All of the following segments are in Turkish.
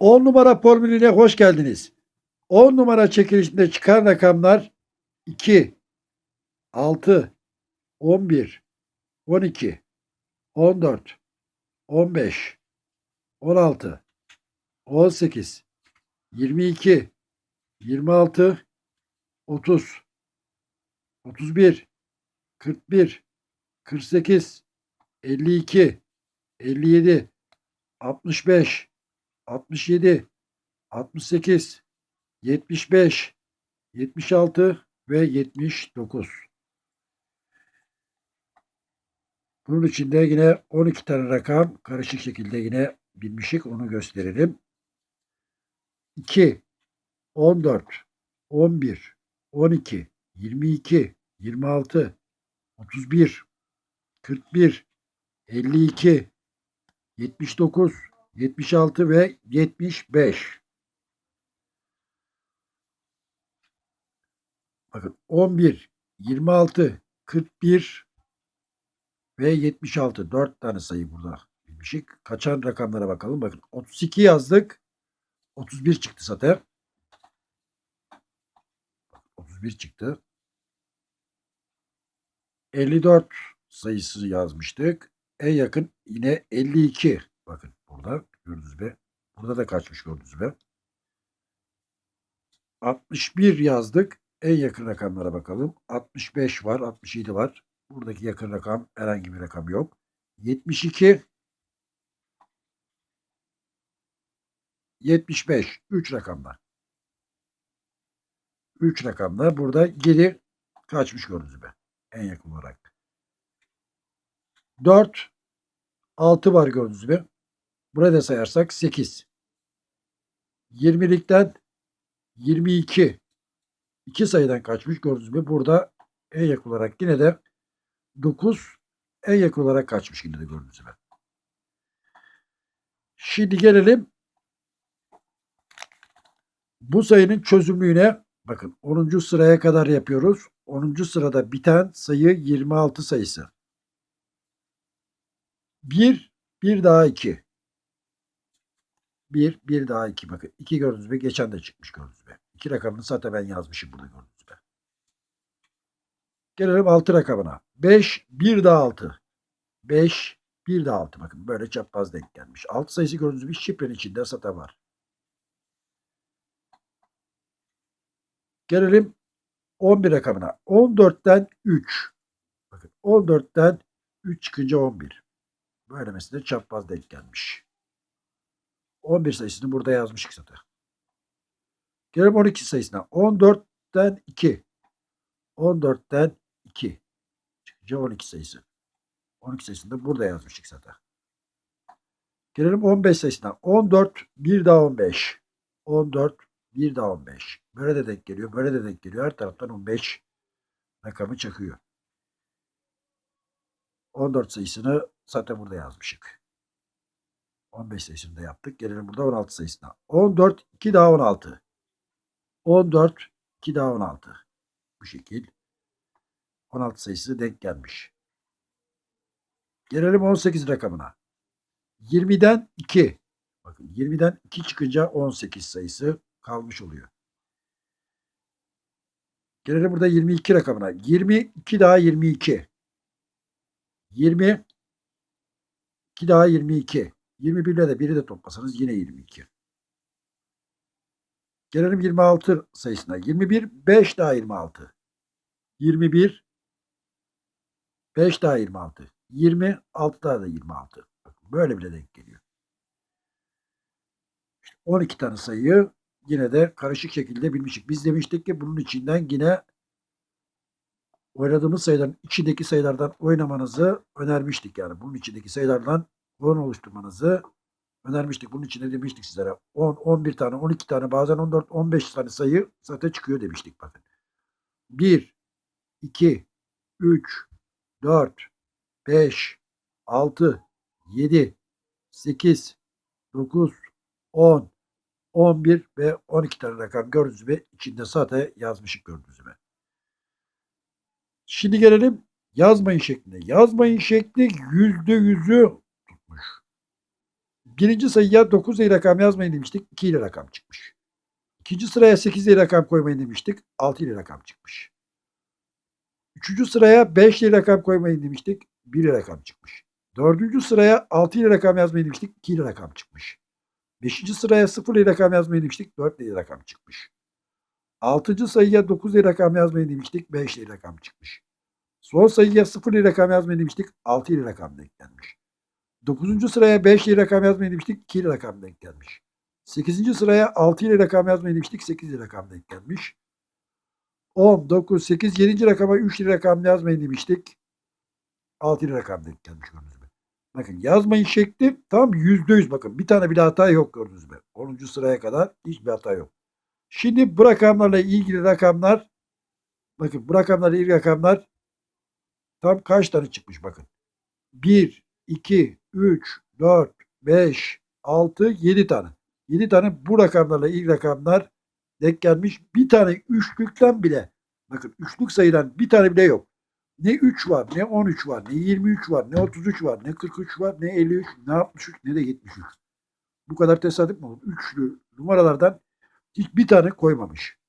10 numara formülüne hoş geldiniz. 10 numara çekilişinde çıkan rakamlar 2, 6, 11, 12, 14, 15, 16, 18, 22, 26, 30, 31, 41, 48, 52, 57, 65, 67, 68, 75, 76 ve 79. Bunun içinde yine 12 tane rakam karışık şekilde yine bilmişik onu gösterelim. 2, 14, 11, 12, 22, 26, 31, 41, 52, 79, 76 ve 75. Bakın 11, 26, 41 ve 76. 4 tane sayı burada bilmişik. Kaçan rakamlara bakalım. Bakın 32 yazdık. 31 çıktı zaten. 31 çıktı. 54 sayısı yazmıştık. En yakın yine 52. Bakın burada gördünüz mü? Burada da kaçmış gördünüz mü? 61 yazdık. En yakın rakamlara bakalım. 65 var, 67 var. Buradaki yakın rakam herhangi bir rakam yok. 72 75 3 rakamlar. 3 rakamlar burada geri kaçmış gördünüz mü? En yakın olarak. 4 6 var gördünüz mü? Burada sayarsak 8. 20'likten 22. 2 sayıdan kaçmış gördünüz mü? Burada en yakın olarak yine de 9 en yakın olarak kaçmış yine de gördüğünüz gibi. Şimdi gelelim bu sayının çözümlüğüne bakın 10. sıraya kadar yapıyoruz. 10. sırada biten sayı 26 sayısı. 1 bir daha 2. 1 bir daha 2 bakın. 2 gördünüz mü? Geçen de çıkmış gördünüz mü? 2 rakamını zaten ben yazmışım burada gördünüz mü? Gelelim 6 rakamına. 5 bir daha 6. 5 bir daha 6 bakın böyle çapraz denk gelmiş. 6 sayısı gördüğünüz gibi şifrenin içinde zaten var. Gelelim 11 rakamına. 14'ten 3. Bakın 14'ten 3 çıkınca 11. Böyle mesela çapraz denk gelmiş. 11 sayısını burada yazmıştık zaten. Gelelim 12 sayısına. 14'ten 2. 14'ten 2. Çıkınca 12 sayısı. 12 sayısını da burada yazmıştık zaten. Gelelim 15 sayısına. 14 bir daha 15. 14 bir daha 15. Böyle de denk geliyor. Böyle de denk geliyor. Her taraftan 15 rakamı çakıyor. 14 sayısını zaten burada yazmışık. 15 sayısını da yaptık. Gelelim burada 16 sayısına. 14 2 daha 16. 14 2 daha 16. Bu şekil. 16 sayısı denk gelmiş. Gelelim 18 rakamına. 20'den 2. Bakın 20'den 2 çıkınca 18 sayısı kalmış oluyor. Gelelim burada 22 rakamına. 22 daha 22. 20 2 daha 22. 21 ile de 1'i de toplasanız yine 22. Gelelim 26 sayısına. 21 5 daha 26. 21 5 daha 26. 20 6 daha da 26. Bakın böyle bile denk geliyor. İşte 12 tane sayıyı yine de karışık şekilde bilmiştik. Biz demiştik ki bunun içinden yine oynadığımız sayıların içindeki sayılardan oynamanızı önermiştik. Yani bunun içindeki sayılardan oyun oluşturmanızı önermiştik. Bunun içinde demiştik sizlere 10, 11 tane, 12 tane, bazen 14, 15 tane sayı zaten çıkıyor demiştik bakın. 1, 2, 3, 4, 5, 6, 7, 8, 9, 10, 11 ve 12 tane rakam gördüğünüz gibi içinde zaten yazmışık gördüğünüz gibi. Şimdi gelelim yazmayın şekline. Yazmayın şekli yüzde yüzü. Birinci sayıya 9 ile rakam yazmayın demiştik. 2 ile rakam çıkmış. İkinci sıraya 8 ile rakam koymayın demiştik. 6 ile rakam çıkmış. Üçüncü sıraya 5 ile rakam koymayın demiştik. 1 ile rakam çıkmış. Dördüncü sıraya 6 ile rakam yazmayın demiştik. 2 ile rakam çıkmış. Beşinci sıraya 0 ile rakam yazmayın demiştik. 4 ile rakam çıkmış. Altıncı sayıya 9 ile rakam yazmayın demiştik. 5 ile rakam çıkmış. Son sayıya 0 ile rakam yazmayın demiştik. 6 ile rakam denk. 9. sıraya 5 ile rakam yazmayın demiştik. 2 ile rakam denk gelmiş. 8. sıraya 6 ile rakam yazmayın demiştik. 8 ile rakam denk gelmiş. 10, 9, 8, 7. rakama 3 ile rakam yazmayın demiştik. 6 ile rakam denk gelmiş gördünüz mü? Bakın yazmayın şekli tam %100 bakın. Bir tane bile hata yok gördünüz mü? 10. sıraya kadar hiçbir hata yok. Şimdi bu rakamlarla ilgili rakamlar bakın bu rakamlarla ilgili rakamlar tam kaç tane çıkmış bakın. 1, 2, 3, 4, 5, 6, 7 tane. 7 tane bu rakamlarla ilgili rakamlar denk gelmiş. Bir tane üçlükten bile bakın üçlük sayıdan bir tane bile yok. Ne 3 var, ne 13 var, ne 23 var, ne 33 var, ne 43 var, ne 53, ne 63, ne de 73. Bu kadar tesadüf mü olur? Üçlü numaralardan hiçbir tane koymamış.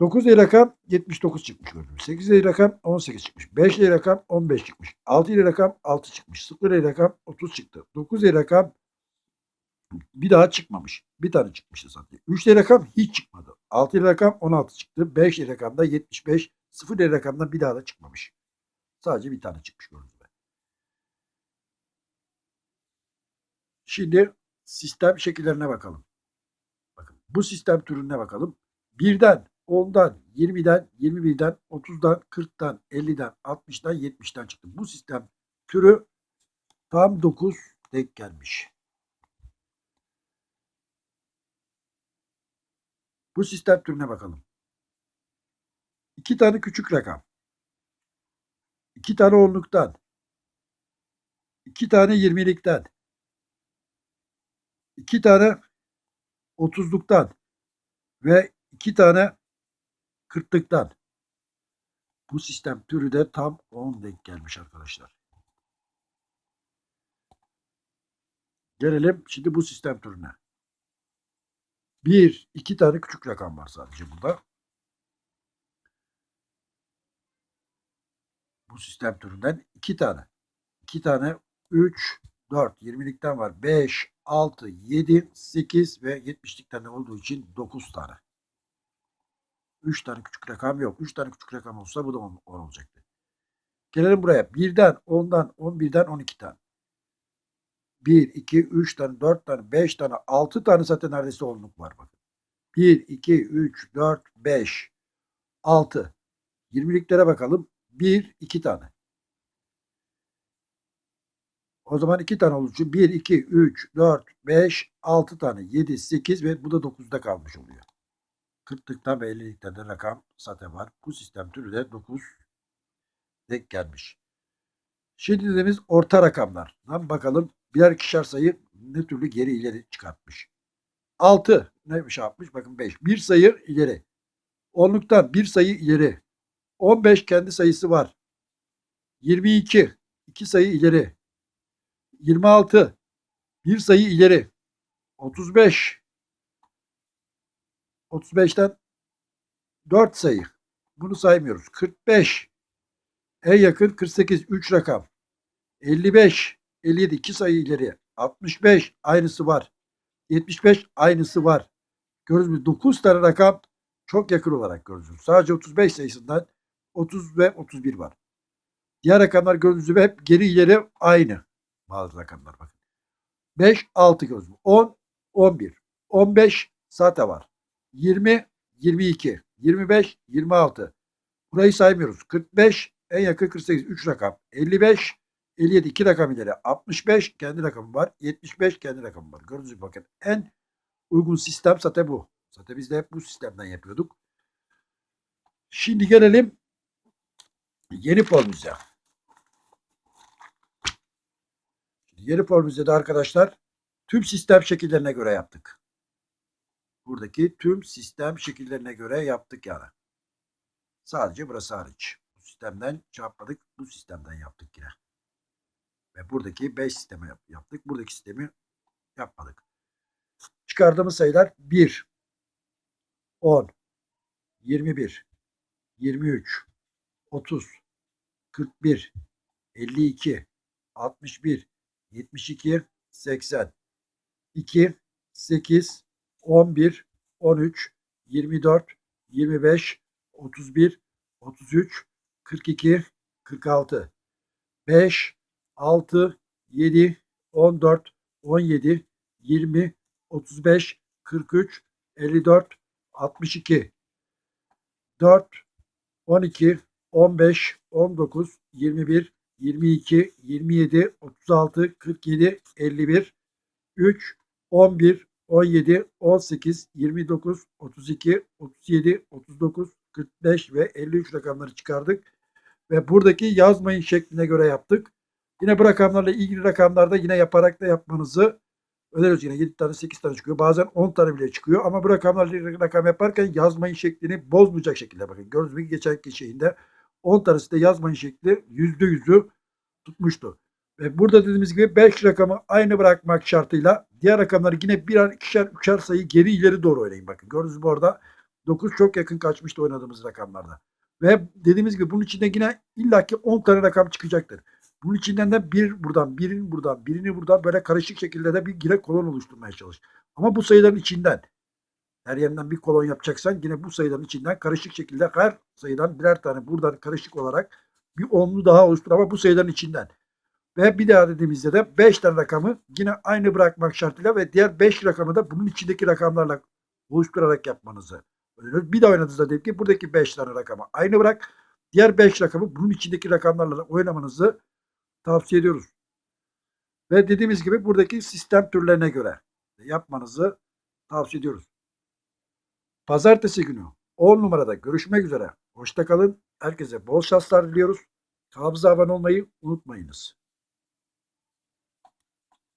9 ile rakam 79 çıkmış gördüm. 8 ile rakam 18 çıkmış. 5 ile rakam 15 çıkmış. 6 ile rakam 6 çıkmış. 0 ile rakam 30 çıktı. 9 ile rakam bir daha çıkmamış. Bir tane çıkmıştı zaten. 3 ile rakam hiç çıkmadı. 6 ile rakam 16 çıktı. 5 ile rakam da 75. 0 ile rakamdan bir daha da çıkmamış. Sadece bir tane çıkmış gibi. Şimdi sistem şekillerine bakalım. Bakın bu sistem türüne bakalım. Birden, 10'dan, 20'den, 21'den, 30'dan, 40'tan, 50'den, 60'dan, 70'den çıktı. Bu sistem türü tam 9 denk gelmiş. Bu sistem türüne bakalım. İki tane küçük rakam. iki tane onluktan. iki tane yirmilikten. iki tane otuzluktan. Ve iki tane kırklıktan. Bu sistem türü de tam 10 denk gelmiş arkadaşlar. Gelelim şimdi bu sistem türüne. Bir, iki tane küçük rakam var sadece burada. Bu sistem türünden iki tane. iki tane, üç, dört. Yirmilikten var. Beş, altı, yedi, sekiz ve yetmişlikten de olduğu için dokuz tane. Üç tane küçük rakam yok. Üç tane küçük rakam olsa bu da on, on olacaktı. Gelelim buraya. Birden, ondan, on birden, on iki tane. 1, 2, 3 tane, 4 tane, 5 tane, 6 tane zaten neredeyse onluk var bakın. 1, 2, 3, 4, 5, 6. 20'liklere bakalım. 1, 2 tane. O zaman 2 tane olduğu için 1, 2, 3, 4, 5, 6 tane. 7, 8 ve bu da 9'da kalmış oluyor. 40'lıktan ve 50'likten de rakam zaten var. Bu sistem türü de 9 denk gelmiş. Şimdi dediğimiz orta rakamlar. Bakalım birer ikişer sayı ne türlü geri ileri çıkartmış. 6 ne şey yapmış? Bakın 5. Bir sayı ileri. Onluktan bir sayı ileri. 15 kendi sayısı var. 22 iki sayı ileri. 26 bir sayı ileri. 35 35'ten 4 sayı. Bunu saymıyoruz. 45 en yakın 48 3 rakam. 55 57 2 sayı ileri. 65 aynısı var. 75 aynısı var. Gördünüz mü? 9 tane rakam çok yakın olarak görüyorsunuz. Sadece 35 sayısından 30 ve 31 var. Diğer rakamlar gördüğünüz gibi hep geri ileri aynı. Bazı rakamlar bakın. 5, 6 gördünüz mü? 10, 11, 15 zaten var. 20, 22, 25, 26. Burayı saymıyoruz. 45, en yakın 48, 3 rakam. 55, 57 2 rakam ileri. 65 kendi rakamı var. 75 kendi rakamı var. Gördüğünüz gibi bakın en uygun sistem zaten bu. Zaten biz de hep bu sistemden yapıyorduk. Şimdi gelelim yeni formüze. Yeni formüzede arkadaşlar tüm sistem şekillerine göre yaptık. Buradaki tüm sistem şekillerine göre yaptık yani. Sadece burası hariç. Bu sistemden çarpmadık. Bu sistemden yaptık yine. Ve buradaki 5 sistemi yap- yaptık. Buradaki sistemi yapmadık. Çıkardığımız sayılar 1, 10, 21, 23, 30, 41, 52, 61, 72, 80, 2, 8, 11, 13, 24, 25, 31, 33, 42, 46, 5, 6, 7, 14, 17, 20, 35, 43, 54, 62, 4, 12, 15, 19, 21, 22, 27, 36, 47, 51, 3, 11, 17, 18, 29, 32, 37, 39, 45 ve 53 rakamları çıkardık. Ve buradaki yazmayın şekline göre yaptık. Yine bu rakamlarla ilgili rakamlarda yine yaparak da yapmanızı öneriyoruz. Yine 7 tane 8 tane çıkıyor. Bazen 10 tane bile çıkıyor. Ama bu rakamlarla rakam yaparken yazmayın şeklini bozmayacak şekilde bakın. Gördüğünüz gibi geçenki şeyinde 10 tanesi de yazmayın şekli %100'ü tutmuştu. Ve burada dediğimiz gibi 5 rakamı aynı bırakmak şartıyla diğer rakamları yine birer, ikişer, üçer sayı geri ileri doğru oynayın. Bakın gördüğünüz gibi orada 9 çok yakın kaçmıştı oynadığımız rakamlarda. Ve dediğimiz gibi bunun içinde yine illaki 10 tane rakam çıkacaktır. Bunun içinden de bir buradan, birini buradan, birini buradan böyle karışık şekilde de bir gire kolon oluşturmaya çalış. Ama bu sayıların içinden her yerinden bir kolon yapacaksan yine bu sayıların içinden karışık şekilde her sayıdan birer tane buradan karışık olarak bir onlu daha oluştur ama bu sayıların içinden. Ve bir daha dediğimizde de 5 tane rakamı yine aynı bırakmak şartıyla ve diğer 5 rakamı da bunun içindeki rakamlarla oluşturarak yapmanızı öneriyoruz. Bir daha oynadığınızda dedik ki buradaki 5 tane rakamı aynı bırak. Diğer 5 rakamı bunun içindeki rakamlarla oynamanızı tavsiye ediyoruz. Ve dediğimiz gibi buradaki sistem türlerine göre yapmanızı tavsiye ediyoruz. Pazartesi günü 10 numarada görüşmek üzere. Hoşça kalın. Herkese bol şanslar diliyoruz. Kanalımıza abone olmayı unutmayınız.